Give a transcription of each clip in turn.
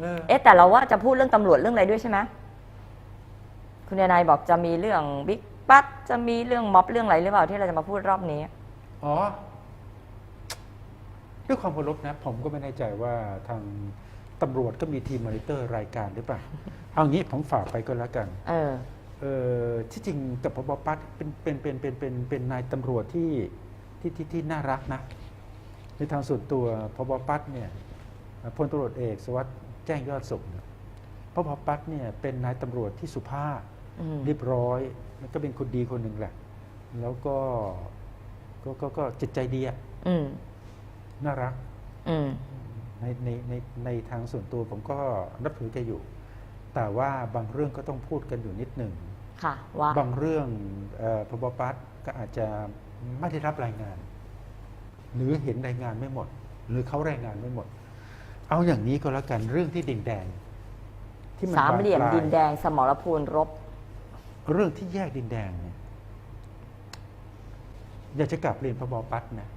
เออเอ๊ะแต่เราว่าจะพูดเรื่องตำรวจเรื่องอะไรด้วยใช่ไหมคุณนายบอกจะมีเรื่องบิ๊กปั๊ดจะมีเรื่องม็อบเรื่องอะไรหรือเปล่าที่เราจะมาพูดรอบนี้ อ๋อด้วยความเคารพนะ ผมก็ไม่แน่ใจว่าทางตำรวจก็มีทีมมอนิเตอร์รายการหรือเปล่า เอางี้ผมฝากไปก็แล้วกัน เออเออที่จริงกับพบปัตเป็นเป็นเป็นเป็นเป็นเป็นนายตำรวจที่ที่ที่ที่น่ารักนะ ในทางส่วนตัวพบปัตเนี่ยพลตำรวจเอกสวัสดิ์ แจ้งยอดสุขเนี่ยพบปัตเนี่ยเป็นนายตำรวจที่สุภาพอืมเรียบร้อยแล้วก็เป็นคนดีคนหนึ่งแหละ แล้วก็ก็ก็ก็จิตใจดีอะอืมน่ารักอืมในในในในทางส่วนตัวผมก็นับถือแกอยู่ แต่ว่าบางเรื่องก็ต้องพูดกันอยู่นิดหนึ่งค่ะว่าบางเรื่องเอ่อพบปัตก็อาจจะไม่ได้รับรายงาน หรือเห็นรายงานไม่หมด หรือเขารายงานไม่หมด เอาอย่างนี้ก็แล้วกันเรื่องที่ดินแดง ที่มันสามเหลี่ยมบนปลาดินแดงสมรภูมิรบ เรื่องที่แยกดินแดงเนี่ยอยากจะกลับเรียนพบปัตนะ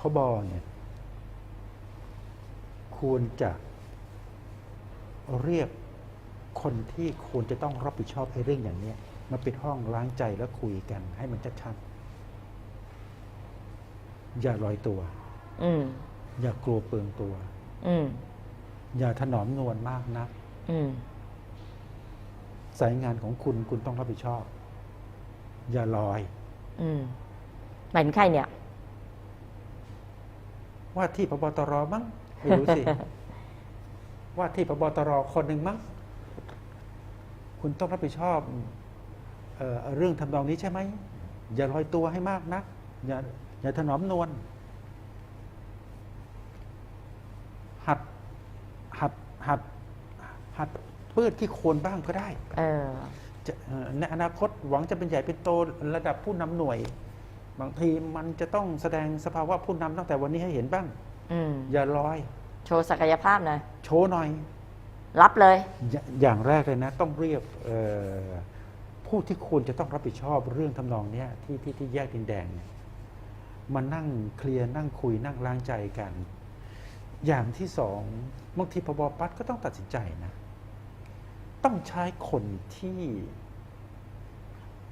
พบเนี่ยควรจะเรียกคนที่ควรจะต้องรับผิดชอบไอ้เรื่องอย่างเนี้ยมาปิดห้องล้างใจแล้วคุยกันให้มันชัดๆอย่าลอยตัว อืมอย่ากลัวเปลืองตัว อืมอย่าถนอมนวลมากนักอืมสายงานของคุณคุณต้องรับผิดชอบ อย่าลอย อืมหมายถึงใครเนี่ย ว่าที่พบตรมั้งไม่รู้สิ ว่าที่พบตรคนหนึ่งมั้งคุณต้องรับผิดชอบเออเรื่องทำนองนี้ใช่ไหม อย่าลอยตัวให้มากนะอย่าอย่าถนอมนวลหัด หัดหัดหัดเปื้อนที่โคลนบ้างก็ได้เออจะเอ่อในอนาคตหวังจะเป็นใหญ่เป็นโตระดับผู้นำหน่วย บางทีมันจะต้องแสดงสภาวะผู้นำตั้งแต่วันนี้ให้เห็นบ้าง อืมอย่าลอย โชว์ศักยภาพหน่อยโชว์หน่อยรับเลย อย่าอย่างแรกเลยนะ ต้องเรียกเอ่อผู้ที่ควรจะต้องรับผิดชอบเรื่องทำนองเนี้ยที่ที่ที่แยกดินแดงเนี่ยมานั่งเคลียร์นั่งคุยนั่งล้างใจกัน อย่างที่สองบางทีพบปัดก็ต้องตัดสินใจนะ ต้องใช้คนที่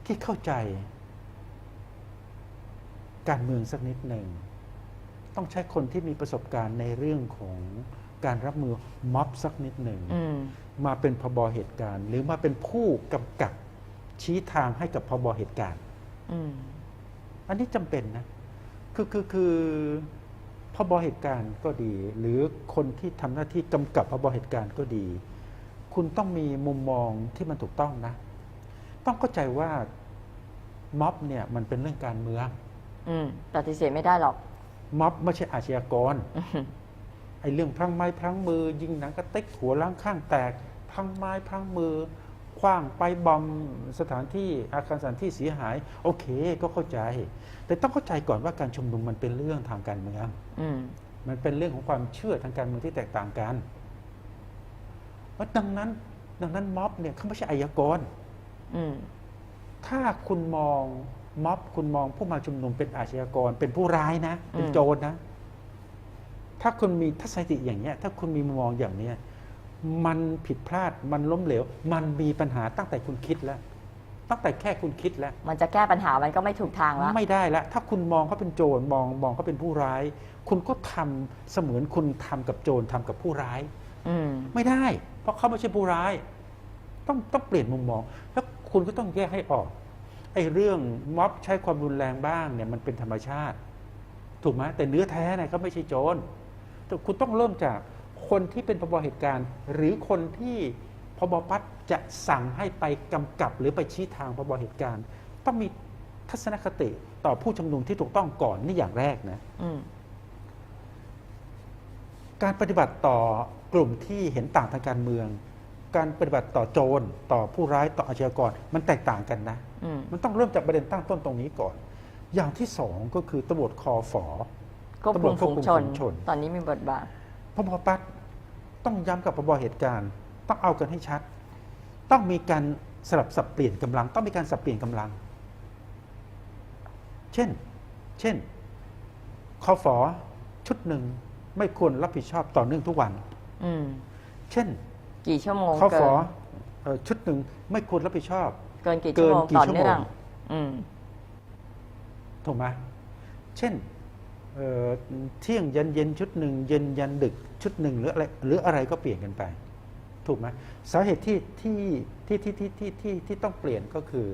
ที่เข้าใจ การเมืองสักนิดหนึ่ง ต้องใช้คนที่มีประสบการณ์ในเรื่องของการรับมือม็อบสักนิดหนึ่งอืมมาเป็นพบเหตุการณ์ หรือมาเป็นผู้กำกับชี้ทางให้กับพบเหตุการณ์อืมอันนี้จำเป็นนะ คือคือคือ พบเหตุการณ์ก็ดี หรือคนที่ทำหน้าที่กำกับพบเหตุการณ์ก็ดี คุณต้องมีมุมมองที่มันถูกต้องนะ ต้องเข้าใจว่าม็อบเนี่ยมันเป็นเรื่องการเมือง อืมปฏิเสธไม่ได้หรอกม็อบไม่ใช่อาชญากรอืมไอ้เรื่องพลังไม้พลังมือ ยิงหนังกระติกหัวล้างข้างแตกพลังไม้พลังมือ คว้างไปบอมสถานที่อาคารสถานที่เสียหาย โอเคก็เข้าใจ แต่ต้องเข้าใจก่อนว่าการชุมนุมมันเป็นเรื่องทางการเมืองอืมมันเป็นเรื่องของความเชื่อทางการเมืองที่แตกต่างกันเพราะดังนั้น ดังนั้นม็อบเนี่ยเขาไม่ใช่อายากรอืมถ้าคุณมองม็อบคุณมองผู้มาชุมนุมเป็นอาชญากร เป็นผู้ร้ายนะ เป็นอืมโจรนะ ถ้าคุณมีทัศนคติอย่างเนี้ย ถ้าคุณมีมุมมองอย่างเนี้ย มันผิดพลาดมันล้มเหลว มันมีปัญหาตั้งแต่คุณคิดแล้ว ตั้งแต่แค่คุณคิดแล้ว มันจะแก้ปัญหามันก็ไม่ถูกทางแล้วไม่ได้แล้ว ถ้าคุณมองเขาเป็นโจรมองมองเขาเป็นผู้ร้าย คุณก็ทำเสมือนคุณทำกับโจรทำกับผู้ร้าย อืมไม่ได้ เพราะเขาไม่ใช่ผู้ร้าย ต้องต้องเปลี่ยนมุมมอง แล้วคุณก็ต้องแยกให้ออกไอ้เรื่องม็อบใช้ความรุนแรงบ้างเนี่ยมันเป็นธรรมชาติ ถูกไหมแต่เนื้อแท้เนี่ยเขาไม่ใช่โจรแต่คุณต้องเริ่มจาก คนที่เป็นพบเหตุการณ์ หรือคนที่พบพัฒน์จะสั่งให้ไปกำกับหรือไปชี้ทางพบเหตุการณ์ ต้องมีทัศนคติต่อผู้ชุมนุมที่ถูกต้องก่อนนี่อย่างแรกนะอืมการปฏิบัติต่อกลุ่มที่เห็นต่างทางการเมือง การปฏิบัติต่อโจรต่อผู้ร้ายต่ออาชญากรมันแตกต่างกันนะอืมมันต้องเริ่มจากประเด็นตั้งต้นตรงนี้ก่อน อย่างที่สองก็คือตำรวจคอฝอควบคุมฝูงชนตำรวจควบคุมฝูงชนตอนนี้มีบทบาท พบปัดต้องย้ำกับพบเหตุการณ์ ต้องเอากันให้ชัด ต้องมีการสลับสับเปลี่ยนกำลัง ต้องมีการสับเปลี่ยนกำลัง เช่น เช่นคอฝอชุดหนึ่งไม่ควรรับผิดชอบต่อเนื่องทุกวันอืมเช่น กี่ชั่วโมงข้อเกิฝอนเอ่อชุดหนึ่งไม่ควรรับผิดชอบ เกินกี่เกิชั่วนโมงกี่ต่อชั่วโมงเนื่องอืมถูกไหมเช่น เอ่อเที่ยงยันเย็นชุดหนึ่งเย็นยันดึกชุดหนึ่งหรืออะไรหรืออะไรก็เปลี่ยนกันไป ถูกไหมสาเหตุที่ที่ที่ที่ที่ที่ที่ที่ต้องเปลี่ยนก็คือ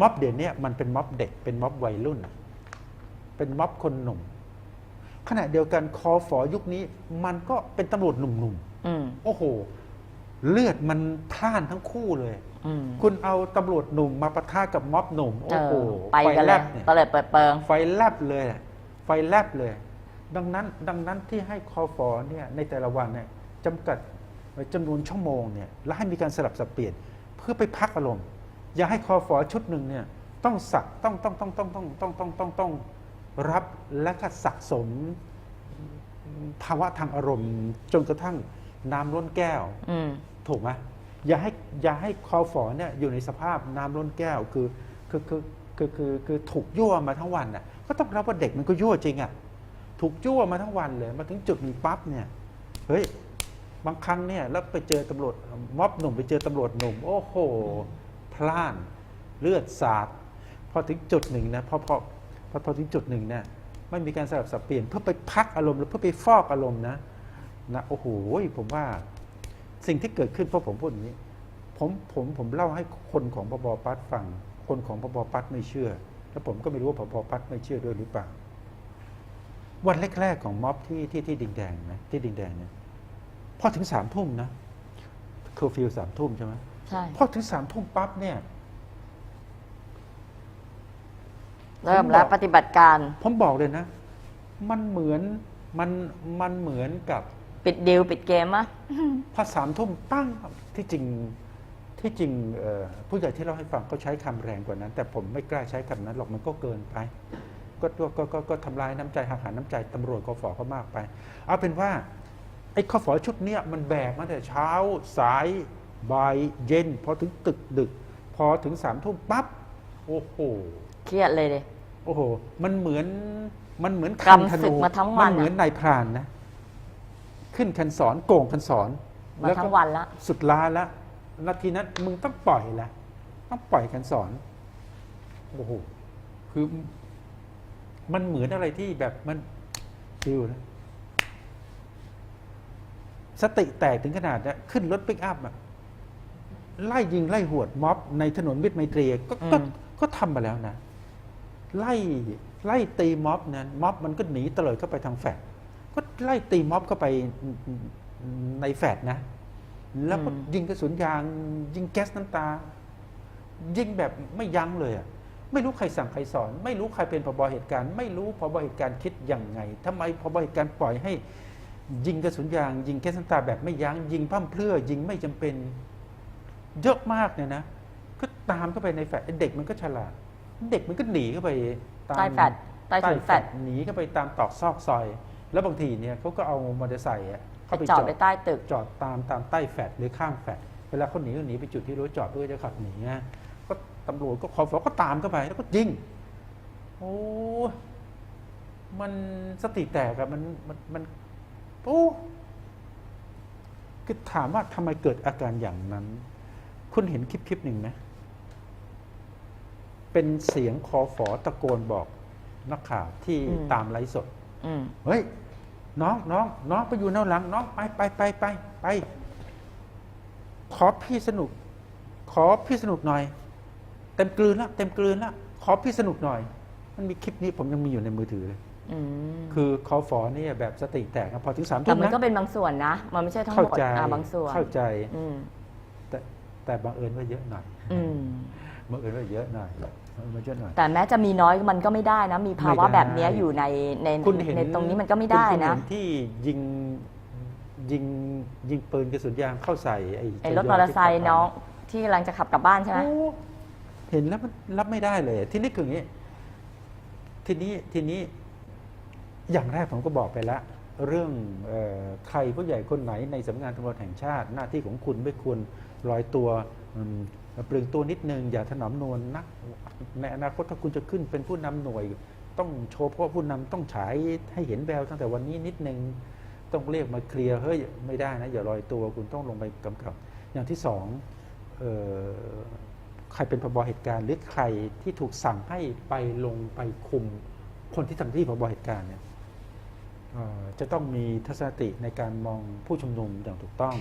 ม็อบเดี๋ยวนี้มันเป็นม็อบเด็กเป็นม็อบวัยรุ่น เป็นม็อบคนหนุ่ม ขณะเดียวกันคอฝอยุคนี้ มันก็เป็นตำรวจหนุ่มอืมๆโอ้โห เลือดมันพล่านทั้งคู่เลย อืมคุณเอาตำรวจหนุ่มมาปะทะกับม็อบหนุ่มเอโอ้โหอไปกันแลเลยบเนี่ย ตะเลิดเปิดเปิง ไฟแลบเลยอะไฟแลบเลย ดังนั้น ดังนั้นที่ให้คอฟอเนี่ยในแต่ละวันเนี่ยจำกัดจำนวนชั่วโมงเนี่ยและให้มีการสลับสับเปลี่ยนเพื่อไปพักอารมณ์ อย่าให้คอฟอชุดหนึ่งเนี่ยต้องสักต้องต้องต้องต้องต้องต้องต้องต้องต้องรับและก็สะสมภาวะทางอารมณ์ จนกระทั่งน้ำล้นแก้ว อืม ถูกไหม อย่าให้อย่าให้คอฝอเนี่ยอยู่ในสภาพน้ำล้นแก้วคือคือคือคือคือคือถูกยั่วมาทั้งวันน่ะก็ต้องรับว่าเด็กมันก็ยั่วจริงอะถูกยั่วมาทั้งวันเลยมาถึงจุดนี้ปั๊บเนี่ยเฮ้ยบางครั้งเนี่ยแล้วไปเจอตำรวจม็อบหนุ่มไปเจอตำรวจหนุ่ม โอ้โห พล่านเลือดสาดพอถึงจุดหนึ่งนะพอพอพอพอถึงจุดหนึ่งเนี่ยไม่มีการสลับสับเปลี่ยนเพื่อไปพักอารมณ์หรือเพื่อไปฟอกอารมณ์นะนะโอ้โหผมว่า สิ่งที่เกิดขึ้นเพราะผมพูดอย่างนี้ ผมผมผมเล่าให้คนของพบปัดฟัง คนของพบปัดไม่เชื่อ แล้วผมก็ไม่รู้ว่าพบปัดไม่เชื่อด้วยหรือเปล่า วันแรกๆของม็อบที่ที่ที่ดิงแดงนะที่ดิงแดงเนี่ยพอถึงสามทุ่มนะเคอร์ฟิวสามทุ่มใช่ไหมใช่พอถึงสามทุ่มปั๊บเนี่ยเริ่มแล้วปฏิบัติการ ผมบอกเลยนะ มันเหมือนมันมันเหมือนกับ ปิดดิวปิดเกมอะพอสามทุ่มปั้งที่จริงที่จริงเอ่อผู้ใหญ่ที่เราให้ฟังเขาใช้คำแรงกว่านั้น แต่ผมไม่กล้าใช้คำนั้นหรอกมันก็เกินไป ก็ก็ก็ก็ก็ทำลายน้ำใจหักหาน้ำใจตำรวจกฟก็มากไป เอาเป็นว่าไอ้ข้อฝอชุดเนี้ยมันแบกมาแต่เช้าสายบ่ายเย็นพอถึงตึกดึก พอถึงสามทุ่มปั๊บโอ้โห เครียดเลยดิโอ้โห มันเหมือน มันเหมือนกำศึกมาทั้งวันมันเหมือนนายพรานนะ ขึ้นคันสอนโก่งคันสอนมาแล้วทั้ก็งวันละ สุดล้าแล้วนาทีนั้นมึงต้องปล่อยละต้องปล่อยคันสอนโอ้โหคือมันเหมือนอะไรที่แบบมันฟิวนะสติแตกถึงขนาดนะขึ้นรถปิกอัพอะไล่ยิงไล่หวดม็อบในถนนมิตรไมตรีก็ก็อืมก็ทำมาแล้วนะ ไล่ไล่ตีม็อบนั้นม็อบมันก็หนีเตลิดเข้าไปทางแฟด ก็ไล่ตีม็อบเข้าไปในแฟดนะ แล้วก็ยิงกระสุนยาง ยิงแก๊สน้ำตา ยิงแบบไม่ยั้งเลยอะไม่รู้ใครสั่งใครสอน ไม่รู้ใครเป็นผบเหตุการณ์ ไม่รู้ผบเหตุการณ์คิดยังไงทำไมผบเหตุการณ์ปล่อยให้ ยิงกระสุนยาง ยิงแก๊สน้ำตาแบบไม่ยัง้ง ยิงพร่ำเพรื่อ ยิงไม่จำเป็นเยอะมากเนี่ยนะก็ตามเข้าไปในแฟลตไอ้เด็กมันก็ฉลาด เด็กมันก็หนีเข้าไปตามใต้แฟดใต้ถุนแฟดหนีเข้าไปตามตอกซอกซอย แล้วบางทีเนี่ยเขาก็เอามอเตอร์ไซค์อะเข้าไปจอจดอดไปใต้ตึก จอดตามตามใต้แฟดหรือข้างแฟดเวลาเขาหนีก็หนีไปจุดที่รู้จอดด้วยจะขับหนีนะก็ตำรวจก็ขอฟอก็ตามเข้าไปแล้วก็ยิงโอ้ยมันสติแตกอะมันมันมันโอ้คือถามว่าทำไมเกิดอาการอย่างนั้น คุณเห็นคลิปคลิปหนึ่งไหมเป็นเสียงคอฝอตะโกนบอกนักข่าวที่อืมตามไลฟ์สดอืมเฮ้ย น้องน้องน้องไปอยู่แนวหลัง น้องไปไปไปไปไปขอพี่สนุก ขอพี่สนุกหน่อย เต็มกลืนละเต็มกลืนละขอพี่สนุกหน่อย มันมีคลิปนี้ผมยังมีอยู่ในมือถือเลยอืมคือคอฟอเนี่ยแบบสติแตกนะพอถึงสามแต่ทุ่มมันนะก็เป็นบางส่วนนะ มันไม่ใช่ทั้งหเข้ามดใจอ่าบางส่วนเข้าใจอืมแต่แต่บังเอิญว่าเยอะหน่อยอืมบังเอิญว่าเยอะหน่อย มันเยอะหน่อยแต่แม้จะมีน้อยมันก็ไม่ได้นะ มีภาวะไม่ได้แบบเนี้ยอยู่ในในคุณเห็นในตรงนี้มันก็ไม่ได้คุณนะเห็ที่ยิงยิงยิงปืนกระสุนยางเข้าใส่ไอ้ไอ้รถมอเตอร์ไซค์น้องที่กำลังจะขับกลับบ้านใช่ไหมโอ้เห็นแล้วมันรับไม่ได้เลย ทีนี้คืออย่างนี้ ทีนี้ทีนี้อย่างแรกผมก็บอกไปแล้ว เรื่องเออใครผู้ใหญ่คนไหนในสำนักงานตำรวจแห่งชาติ หน้าที่ของคุณไม่ควรลอยตัวอืม เปลืองตัวนิดนึงอย่าถนอมนวลนักในอนาคตถ้าคุณจะขึ้นเป็นผู้นำหน่วย ต้องโชว์เพราะผู้นำต้องฉายให้เห็นแววตั้งแต่วันนี้นิดนึงต้องเรียกมาเคลียร์เฮ้ยไม่ได้นะอย่าลอยตัวคุณต้องลงไปกำกับ อย่างที่สองออใครเป็นพบเหตุการณ์ หรือใครที่ถูกสั่งให้ไปลงไปคุม คนที่ทำหน้าที่พบเหตุการณ์เนี่ยจะต้องมีทัศนคติในการมองผู้ชุมนุมอย่างถูกต้อง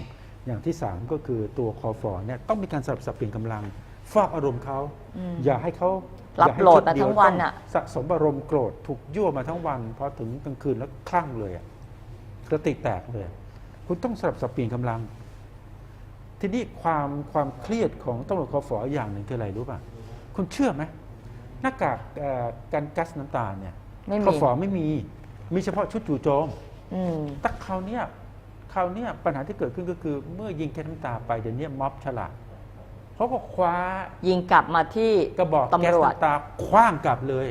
อย่างที่สามก็คือตัวคอฟอเนี่ยต้องมีการสลับสับเปลี่ยนกำลังฟอกอารมณ์เขาอืมอย่าให้เขารับอย่ให้โหลดชุมาเยทั้งวันต้อน่ะสะสมอารมณ์โกรธถูกยั่วมาทั้งวันพอถึงกลางคืนแล้วคลั่งเลยอะกระติแตกเลย คุณต้องสลับสับเปลี่ยนกำลัง ทีนี้ความความเครียดของตำรวจคอฟออย่างหนึ่งคืออะไรรู้ป่ะคุณเชื่อไหมหน้ากากเอ่อกันกัสน้ำตาเนี่ยไม่คอมีฟอไม่มี มีเฉพาะชุดจู่โจมอืมแต่คราวเนี้ย คราวเนี้ยปัญหาที่เกิดขึ้นก็คือ เมื่อยิงแก๊สน้ำตาไปเดี๋ยวนี้ม็อบฉลาดเขาก็คว้ายิงกลับมาที่กระบอกแก๊สตำรวจน้ำตาคว้างกลับเลย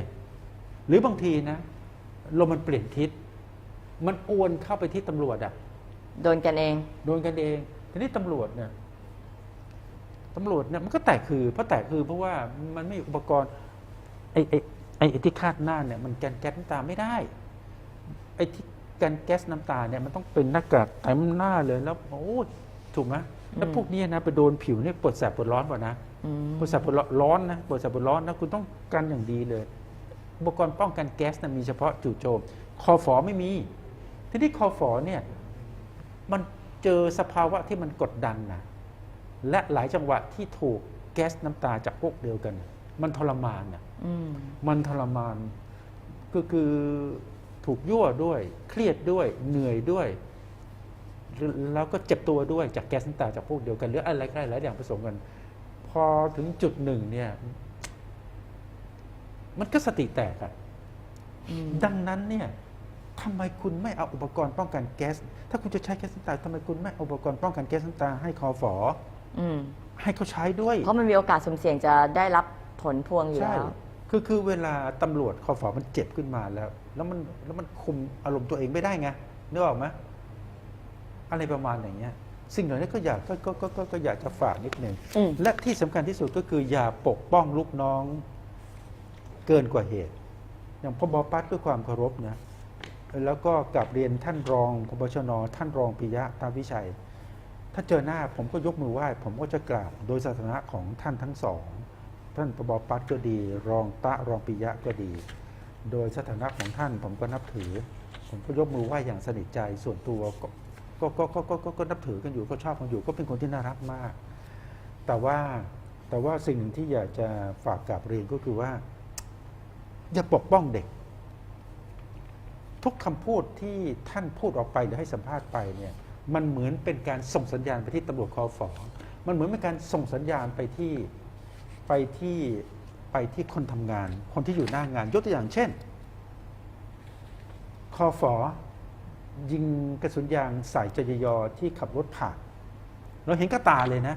หรือบางทีนะลมมันเปลี่ยนทิศ มันอวนเข้าไปที่ตำรวจอะโดนกันเอง โดนกันเองทีนี้ตำรวจเนี่ยตำรวจเนี่ยมันก็แตกคือเพราะแตกคือเพราะว่ามันไม่มีอุปกรณ์ไอ้ไอ้ไอ้ไอ้ที่คาดหน้าเนี่ย มันกันแก๊สน้ำตาไม่ได้ ไอ้ที่ กันแก๊สน้ำตาเนี่ยมันต้องเป็นหน้ากากเต็มหน้าเลยแล้วโอ้ยถูกไหมแล้วอืมพวกเนี้ยนะไปโดนผิวเนี่ยปวดแสบปวดร้อนป่ะนะอืมปวดแสบปวดร้อนนะปวดแสบปวดร้อนนะคุณต้องกันอย่างดีเลย อุปกรณ์ป้องกันแก๊สนะมีเฉพาะจู่โจมคอฝอไม่มี ทีนี้คอฝอเนี่ยมันเจอสภาวะที่มันกดดันนะและหลายจังหวะที่ถูกแก๊สน้ำตาจากพวกเดียวกัน มันทรมานนะอืมมันทรมานก็คือ ถูกยั่วด้วย เครียดด้วยเหนื่อยด้วยแล้วก็เจ็บตัวด้วยจากแก๊สน้ำตาจากพวกเดียวกัน หรืออะไรก็ได้หลายอย่างผสมกันพอถึงจุดหนึ่งเนี่ย มันก็สติแตกอะอืมดังนั้นเนี่ยทำไมคุณไม่เอาอุปกรณ์ป้องกันแก๊ส ถ้าคุณจะใช้แก๊สน้ำตาทำไมคุณไม่เอาอุปกรณ์ป้องกันแก๊สน้ำตาให้คอฝออืมให้เขาใช้ด้วย เพราะมันมีโอกาสสุ่มเสี่ยงจะได้รับผลพวงอยู่ใช่แล้ว คือคือเวลาตำรวจคอฝอมันเจ็บขึ้นมาแล้ว แล้วมันแล้วมันคุมอารมณ์ตัวเองไม่ได้ไงนึกออกไหมอะไรประมาณอย่างเงี้ย สิ่งเหล่านี้ก็อยากก็ก็ก็ก็ก็อยากจะฝากนิดหนึ่งอืม และที่สำคัญที่สุดก็คืออย่าปกป้องลูกน้อง เกินกว่าเหตุ อย่างพบปัดด้วยความเคารพนะแล้วก็กลับเรียนท่านรองพบชน ท่านรองปิยะตาวิชัย ถ้าเจอหน้าผมก็ยกมือไหว้ ผมก็จะกราบโดยสถานะของท่านทั้งสอง ท่านพบอปัดก็ดี รองตะรองปิยะก็ดี โดยสถานะของท่านผมก็นับถือ ผมก็ยกมือไหว้อย่างสนิทใจส่วนตัวก็ก็ก็ก็ก็นับถือกันอยู่ก็ชอบกันอยู่ก็เป็นคนที่น่ารักมาก แต่ว่าแต่ว่าสิ่งหนึ่งที่อยากจะฝากกับเรียนก็คือว่า อย่าปกป้องเด็ก ทุกคำพูดที่ท่านพูดออกไปหรือให้สัมภาษณ์ไปเนี่ย มันเหมือนเป็นการส่งสัญญาณไปที่ตำรวจคอฟอมันเหมือนเป็นการส่งสัญญาณไปที่ ไปที่ไปที่คนทำงาน คนที่อยู่หน้างาน ยกตัวอย่างเช่น คอฟอยิงกระสุนยางใส่จยยที่ขับรถผ่าน เราเห็นกระตาเลยนะ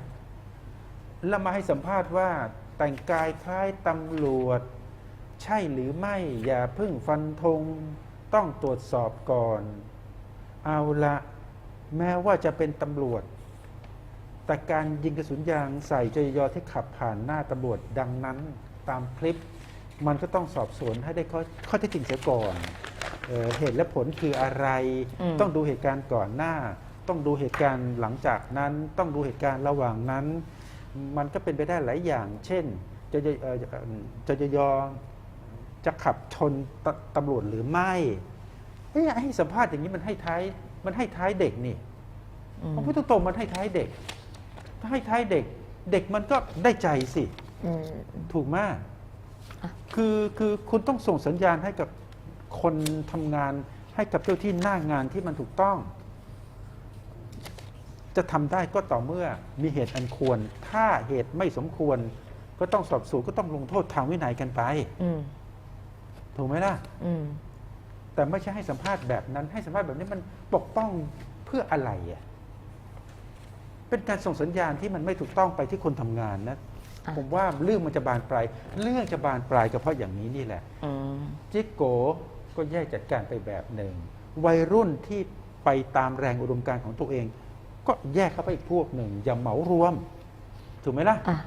แล้วมาให้สัมภาษณ์ว่าแต่งกายคล้ายตำรวจ ใช่หรือไม่ อย่าพิ่งฟันธงต้องตรวจสอบก่อน เอาละแม้ว่าจะเป็นตำรวจ แต่การยิงกระสุนยางใส่จยยที่ขับผ่านหน้าตำรวจดังนั้นตามคลิป มันก็ต้องสอบสวนให้ได้ข้อข้อเท็จจริงเสียก่อนเอ่อเหตุและผลคืออะไร อืม ต้องดูเหตุการณ์ก่อนหน้า ต้องดูเหตุการณ์หลังจากนั้น ต้องดูเหตุการณ์ระหว่างนั้น มันก็เป็นไปได้หลายอย่าง เช่นจะจะเอ่อเอ่อจะจะยอจะขับชนตตำรวจหรือไม่เฮ้ยให้สัมภาษณ์อย่างนี้มันให้ท้ายมันให้ท้ายเด็กนี่ อืม ผมพูดตรงๆมันให้ท้ายเด็ก ถ้าให้ท้ายเด็ก เด็กมันก็ได้ใจสิ อืม ถูกไหมอะ คือคือคุณต้องส่งสัญญาณให้กับคนทำงานให้กับเจ้าที่หน้างานที่มันถูกต้อง จะทำได้ก็ต่อเมื่อมีเหตุอันควร ถ้าเหตุไม่สมควร ก็ต้องสอบสวนก็ต้องลงโทษทางวินัยกันไป อืม ถูกไหมล่ะ อืม แต่ไม่ใช่ให้สัมภาษณ์แบบนั้น ให้สัมภาษณ์แบบนี้มันปกป้องเพื่ออะไรอะ เป็นการส่งสัญญาณที่มันไม่ถูกต้องไปที่คนทำงานนะอะผมว่าเรื่องมันจะบานปลายเรื่องจะบานปลายก็เพราะอย่างนี้นี่แหละอืมจิกโกก็แยกจัดการไปแบบหนึ่ง วัยรุ่นที่ไปตามแรงอุดมการณ์ของตัวเอง ก็แยกเข้าไปอีกพวกหนึ่งอย่าเหมารวม ถูกไหมล่ะอะ